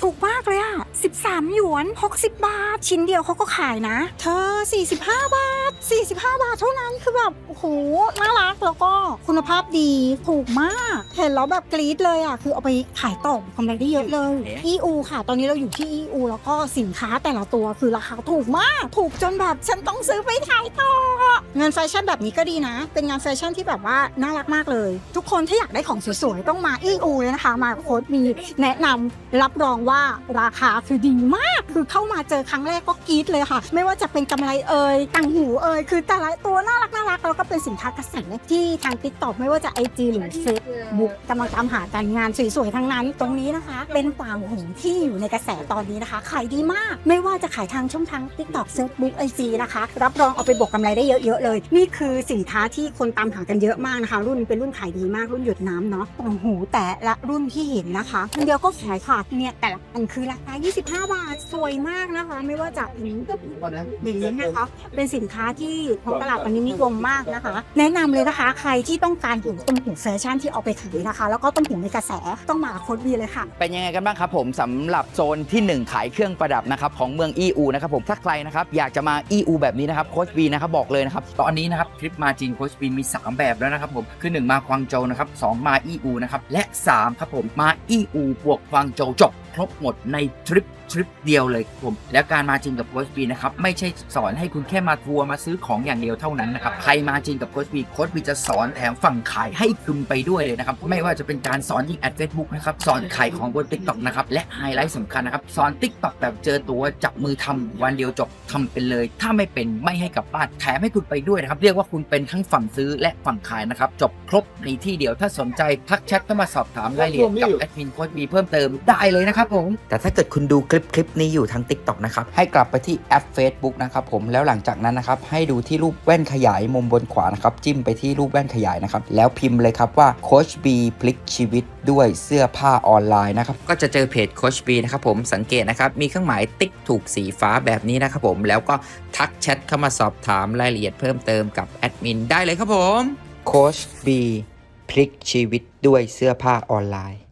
ถูกมากเลยอะ 13 หยวน 60 บาท ชิ้นเดียวเขาก็ขายนะ เธอ 45 บาท 45 บาทเท่านั้นคือแบบโอ้โหน่ารักแล้วก็คุณภาพดีถูกมาก เห็นแล้วแบบกรี๊ดเลยอะคือเอาไปขายต่อกำไรได้เยอะเลย EU ค่ะ ตอนนี้เราอยู่ที่ EU แล้วก็สินค้าแต่ละตัวคือราคาถูกมาก ถูกจนแบบฉันต้องซื้อไปขายต่อเงินแฟชั่นแบบนี้ก็ดีนะ เป็นงานแฟชั่นที่แบบว่าน่ารักมากเลย ทุกคนถ้าอยากได้ของสวยๆต้องมา EU เลยนะคะ มาโค้ดมีแนะนำรับรองว่าราคาคือดีมาก คือเข้ามาเจอครั้งแรกก็กรี๊ดเลยค่ะ ไม่ว่าจะเป็นกำไรเอ่ยต่างหูเอ่ยคือแต่ละตัวน่ารัก แล้วก็เป็นสินค้ากระแสที่ทางติ๊กต็อกไม่ว่าจะ IG หรือเฟซบุ๊กกำลังตามหาการงานสวยๆทั้งนั้น ตรงนี้นะคะ เป็นต่างหูที่อยู่ในกระแสตอนนี้นะคะขายดีมาก ไม่ว่าจะขายทางช่องทาง TikTok Facebook IG นะคะ รับรองเอาไปบวกกำไรได้เยอะๆเลย นี่คือสินค้าที่คนตามหากันเยอะมากนะคะ รุ่นนี้เป็นรุ่นขายดีมากรุ่นหยดน้ำเนาะต่างหูแต่ละรุ่นที่เห็นนะคะอันเดียวก็ขายขาดเนี่ยแต่ละอันคือราคา25 บาทสวยมากนะคะ ไม่ว่าจะอย่างนี้นะคะเป็นสินค้าที่ท้องตลาดตอนนี้นิยมมากนะคะ แนะนำเลยนะคะ ใครที่ต้องการหูต้มหูแฟชั่นที่เอาไปขายนะคะ แล้วก็ต้มหูในกระแสต้องมาโค้ดวีเลยค่ะ เป็นยังไงกันบ้างครับผมสำหรับโซนที่ 1 ขายเครื่องประดับนะครับของเมือง EU นะครับผมถ้าใครนะครับอยากจะมา EU แบบนี้นะครับโค้ชบีนะครับบอกเลยนะครับตอนนี้นะครับทริปมาจีนโค้ชบีมี 3 แบบแล้วนะครับผมคือ 1 มาควางโจวนะครับสองมา EU นะครับและ3ครับผมมา EU บวกควางโจวจบ ครบหมดในทริปทริปเดียวเลยครับผมแล้วการมาจีนกับโค้ชบีนะครับไม่ใช่สอนให้คุณแค่มาทัวร์มาซื้อของอย่างเดียวเท่านั้นนะครับใครมาจีนกับโค้ชบีโค้ชบีจะสอนแถมฝั่งขายให้คุณไปด้วยเลยนะครับไม่ว่าจะเป็นการสอนยิงแอดเฟซบุ๊กนะครับสอนขายของบน TikTok นะครับและไฮไลท์สำคัญนะครับสอน TikTok แบบเจอตัวจับมือทำวันเดียวจบ ทำเป็นเลย ถ้าไม่เป็นไม่ให้กลับบ้านแถมให้คุณไปด้วยนะครับ เรียกว่าคุณเป็นทั้งฝั่งซื้อและฝั่งขายนะครับ จบครบในที่เดียวถ้าสนใจทักแชทเข้ามาสอบถามรายละเอียดกับแอดมินโค้ชบีเพิ่มเติมได้เลยนะครับผม แต่ถ้าเกิดคุณดูคลิปคลิปนี้อยู่ทาง TikTok นะครับให้กลับไปที่แอป Facebook นะครับผมแล้วหลังจากนั้นนะครับให้ดูที่รูปแว่นขยายมุมบนขวานะครับจิ้มไปที่รูปแว่นขยายนะครับแล้วพิมพ์เลยครับว่าโคชบีพลิกชีวิตด้วยเสื้อผ้าออนไลน์นะครับก็จะเจอเพจโคชบีนะครับผมสังเกตนะครับมีเครื่องหมายติ๊กถูกสีฟ้าแบบนี้นะครับผมแล้วก็ทักแชทเข้ามาสอบถามรายละเอียดเพิ่มเติมกับแอดมินได้เลยครับผม โคชบีพลิกชีวิตด้วยเสื้อผ้าออนไลน์